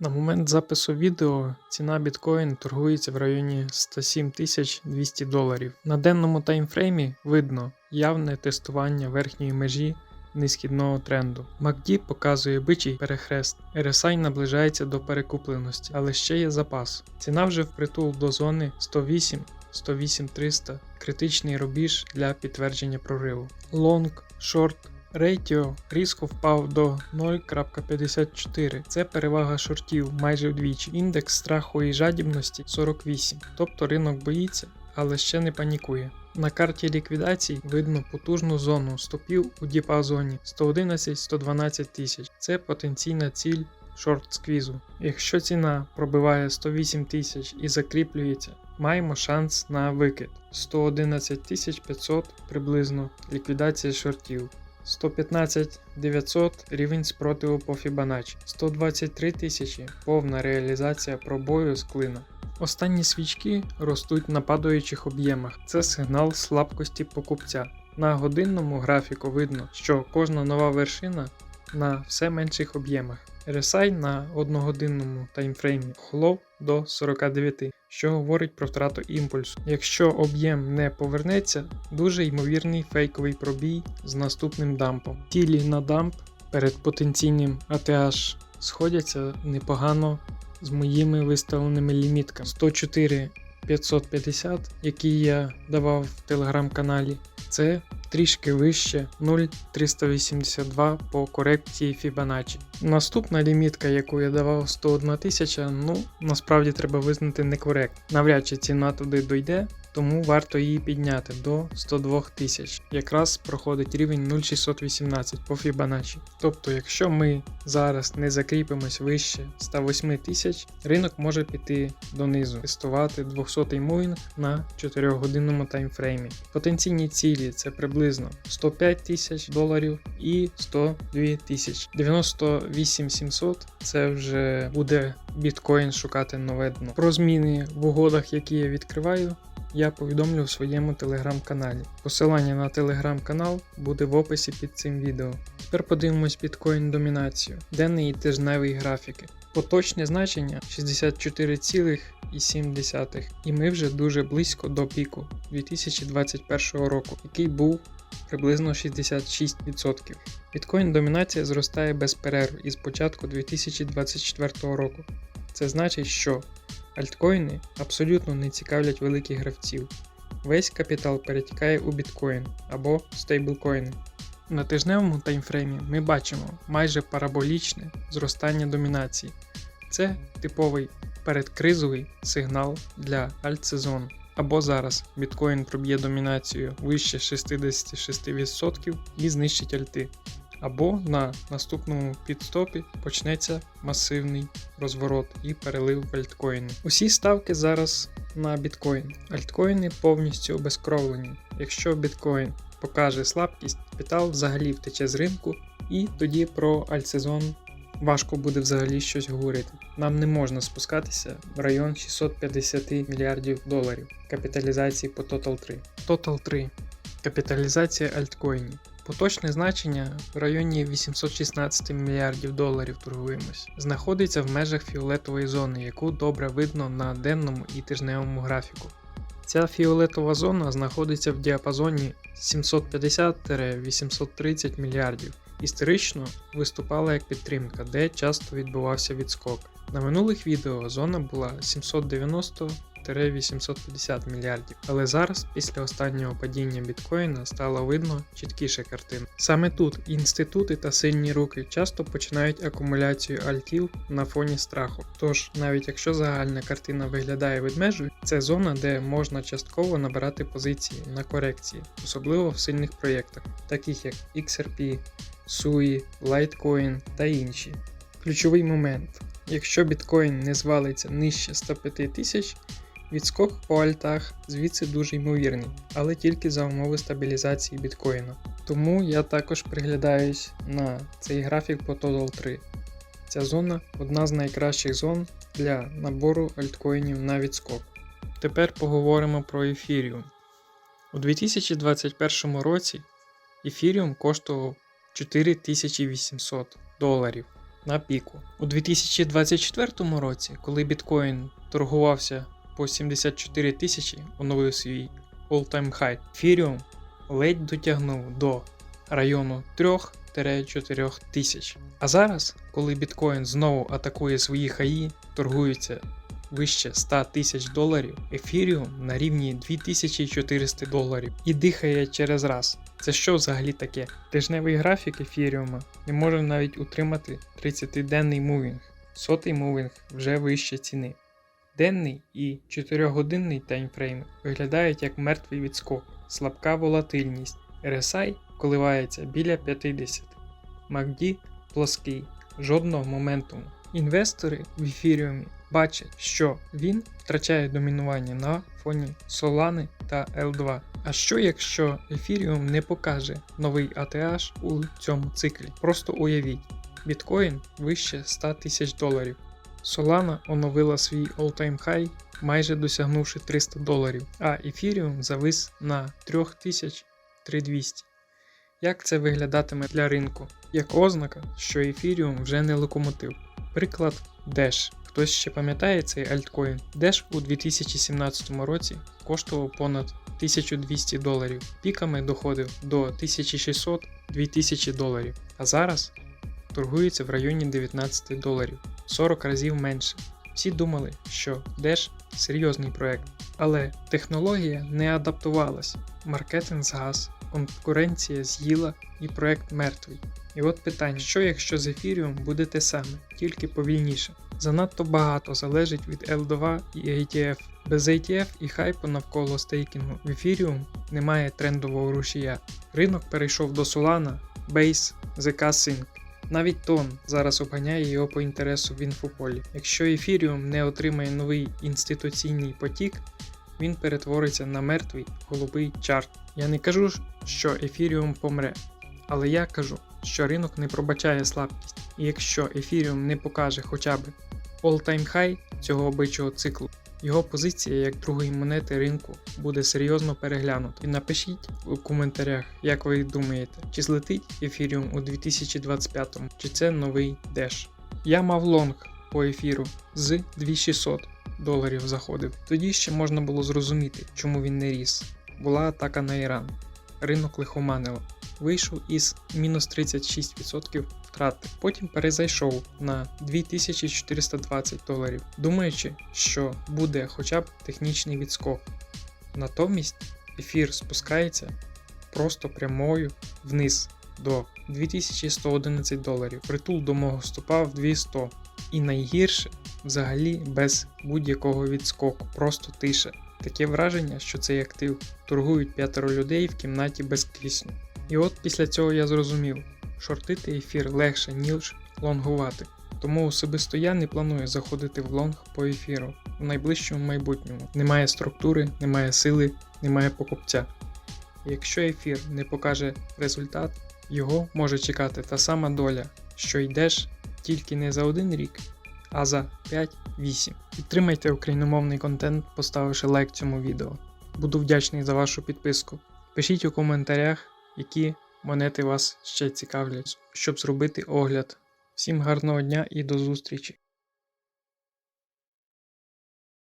На момент запису відео ціна біткоін торгується в районі 107 200 доларів. На денному таймфреймі видно явне тестування верхньої межі несхідного тренду. MACD показує бичий перехрест. RSI наближається до перекупленості, але ще є запас. Ціна вже впритул до зони 108 108 300 критичний рубіж для підтвердження прориву. Long, short, Рейтіо різко впав до 0.54. Це перевага шортів майже вдвічі. Індекс страху і жадібності 48. Тобто ринок боїться, але ще не панікує. На карті ліквідацій видно потужну зону стопів у діапазоні 111-112 тисяч. Це потенційна ціль шорт сквізу. Якщо ціна пробиває 108 тисяч і закріплюється, маємо шанс на викид 111 500 приблизно ліквідація шортів. 115 900 рівень спротиву по Fibonacci, 123 тисячі повна реалізація пробою з клина. Останні свічки ростуть на падаючих об'ємах. Це сигнал слабкості покупця. На годинному графіку видно, що кожна нова вершина на все менших об'ємах. RSI на одногодинному таймфреймі охолов до 49, що говорить про втрату імпульсу. Якщо об'єм не повернеться, дуже ймовірний фейковий пробій з наступним дампом. Тілі на дамп перед потенційним ATH сходяться непогано з моїми виставленими лімітками 104 550, які я давав в телеграм-каналі. Це трішки вище 0,382 по корекції Fibonacci. Наступна лімітка, яку я давав 101 тисяча, ну насправді треба визнати некоректно. Навряд чи ціна туди дойде, тому варто її підняти до 102 тисяч. Якраз проходить рівень 0,618 по Fibonacci. Тобто, якщо ми зараз не закріпимось вище 108 тисяч, ринок може піти донизу, тестувати 200 муїн на 4-годинному таймфреймі. Потенційні цілі це приблизно 105 тисяч доларів і 102 тисяч. 98 700 це вже буде біткоін шукати нове дно. Про зміни в угодах, які я відкриваю. Я повідомлю в своєму телеграм-каналі. Посилання на телеграм-канал буде в описі під цим відео. Тепер подивимось біткоін домінацію, денний і тижневий графіки. Поточне значення 64,7, і ми вже дуже близько до піку 2021 року, який був приблизно 66%. Біткоін домінація зростає без перерв із початку 2024 року. Це значить, що альткоїни абсолютно не цікавлять великих гравців. Весь капітал перетікає у біткоін або стейблкоїни. На тижневому таймфреймі ми бачимо майже параболічне зростання домінації. Це типовий передкризовий сигнал для альтсезону. Або зараз біткоін проб'є домінацію вище 66% і знищить альти. Або на наступному підстопі почнеться масивний розворот і перелив в альткоїни. Усі ставки зараз на біткоін. Альткоїни повністю обезкровлені. Якщо біткоін покаже слабкість, капітал взагалі втече з ринку, і тоді про альтсезон важко буде взагалі щось говорити. Нам не можна спускатися в район 650 мільярдів доларів капіталізації по Total 3. Total 3 капіталізація альткоїнів. Поточне значення в районі 816 мільярдів доларів торгуємось. Знаходиться в межах фіолетової зони, яку добре видно на денному і тижневому графіку. Ця фіолетова зона знаходиться в діапазоні 750-830 мільярдів. Історично виступала як підтримка, де часто відбувався відскок. На минулих відео зона була 790 850 мільярдів. Але зараз, після останнього падіння біткоїна, стало видно чіткіше картину. Саме тут інститути та сильні руки часто починають акумуляцію альтів на фоні страху. Тож, навіть якщо загальна картина виглядає ведмежою, це зона, де можна частково набирати позиції на корекції, особливо в сильних проєктах, таких як XRP, SUI, Litecoin та інші. Ключовий момент. Якщо біткоін не звалиться нижче 105 тисяч, Відскок по альтах звідси дуже ймовірний, але тільки за умови стабілізації біткоїна. Тому я також приглядаюсь на цей графік по Total 3. Ця зона одна з найкращих зон для набору альткоїнів на відскок. Тепер поговоримо про ефіріум. У 2021 році ефіріум коштував 4800 доларів. на піку. У 2024 році, коли біткоін торгувався по 74 тисячі, оновив свій all-time high, ефіріум ледь дотягнув до району 3-4 тисяч. А зараз, коли біткоін знову атакує свої хаї, торгується вище 100 тисяч доларів, ефіріум на рівні 2400 доларів і дихає через раз. Це що взагалі таке? Тижневий графік ефіріума не може навіть утримати 30-денний мувінг. Сотий мувінг вже вище ціни. Денний і 4-годинний таймфрейми виглядають як мертвий відскок, слабка волатильність. RSI коливається біля 50. MACD плоский, жодного моментуму. Інвестори в ефіріумі бачать, що він втрачає домінування на фоні Solana та L2. А що якщо ефіріум не покаже новий ATH у цьому циклі? Просто уявіть, біткоін вище 100 тисяч доларів. Solana оновила свій all-time high, майже досягнувши 300 доларів, а ефіріум завис на 3000-3200. Як це виглядатиме для ринку? Як ознака, що ефіріум вже не локомотив. Приклад Dash. Хтось ще пам'ятає цей альткоін? Dash у 2017 році коштував понад 1200 доларів, піками доходив до 1600-2000 доларів, а зараз торгується в районі 19 доларів, 40 разів менше. Всі думали, що Dash серйозний проект, але технологія не адаптувалась, маркетинг згас, конкуренція з'їла і проект мертвий. І от питання: що якщо з ефіріум буде те саме, тільки повільніше? Занадто багато залежить від L2 і ATF. Без ATF і хайпу навколо стейкінгу в ефіріум немає трендового рушія. Ринок перейшов до Solana, Base, ZK Sync. Навіть Тон зараз обганяє його по інтересу в інфополі. Якщо ефіріум не отримає новий інституційний потік, він перетвориться на мертвий голубий чарт. Я не кажу, що ефіріум помре, але я кажу, що ринок не пробачає слабкість, і якщо ефіріум не покаже хоча б all-time high цього бичого циклу, його позиція як другої монети ринку буде серйозно переглянута. І напишіть у коментарях, як ви думаєте, чи злетить ефіріум у 2025, чи це новий деш. Я мав лонг по ефіру з 2600 доларів заходив. Тоді ще можна було зрозуміти, чому він не ріс. Була атака на Іран. Ринок лихоманило. Вийшов із мінус 36% втрати. Потім перезайшов на 2420 доларів, думаючи, що буде хоча б технічний відскок. Натомість ефір спускається просто прямою вниз до 2111 доларів. Притул до мого стопа в 200. І найгірше взагалі без будь-якого відскоку, просто тиша. Таке враження, що цей актив торгують п'ятеро людей в кімнаті без кисню. І от після цього я зрозумів, шортити ефір легше, ніж лонгувати. Тому особисто я не планую заходити в лонг по ефіру в найближчому майбутньому. Немає структури, немає сили, немає покупця. Якщо ефір не покаже результат, його може чекати та сама доля, що йдеш тільки не за один рік, а за 5-8. Підтримайте україномовний контент, поставивши лайк цьому відео. Буду вдячний за вашу підписку. Пишіть у коментарях, які монети вас ще цікавлять, щоб зробити огляд. Всім гарного дня і до зустрічі!